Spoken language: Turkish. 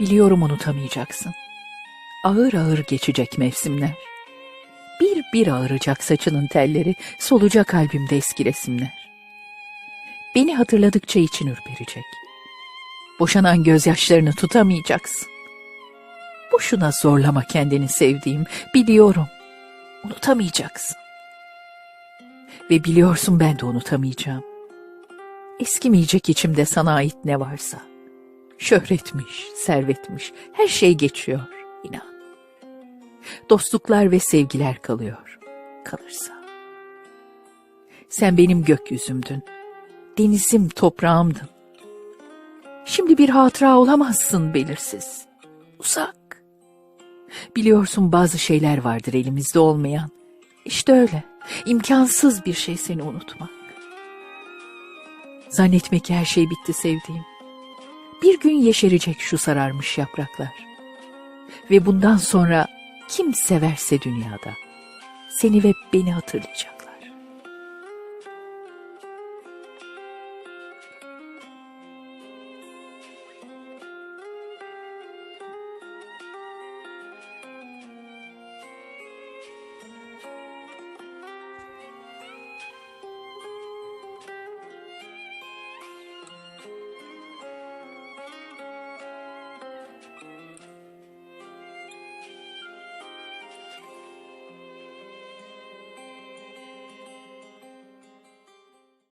Biliyorum unutamayacaksın. Ağır ağır geçecek mevsimler. Bir bir ağıracak saçının telleri, solacak kalbimde eski resimler. Beni hatırladıkça için ürperecek. Boşanan gözyaşlarını tutamayacaksın. Boşuna zorlama kendini sevdiğim, biliyorum. Unutamayacaksın. Ve biliyorsun ben de unutamayacağım. Eskimeyecek içimde sana ait ne varsa. Şöhretmiş, servetmiş, her şey geçiyor, inan. Dostluklar ve sevgiler kalıyor, kalırsa. Sen benim gökyüzümdün, denizim, toprağımdın. Şimdi bir hatıra olamazsın belirsiz, uzak. Biliyorsun bazı şeyler vardır elimizde olmayan. İşte öyle, imkansız bir şey seni unutmak. Zannetme her şey bitti sevdiğim. Bir gün yeşerecek şu sararmış yapraklar. Ve bundan sonra kim severse dünyada seni ve beni hatırlayacak.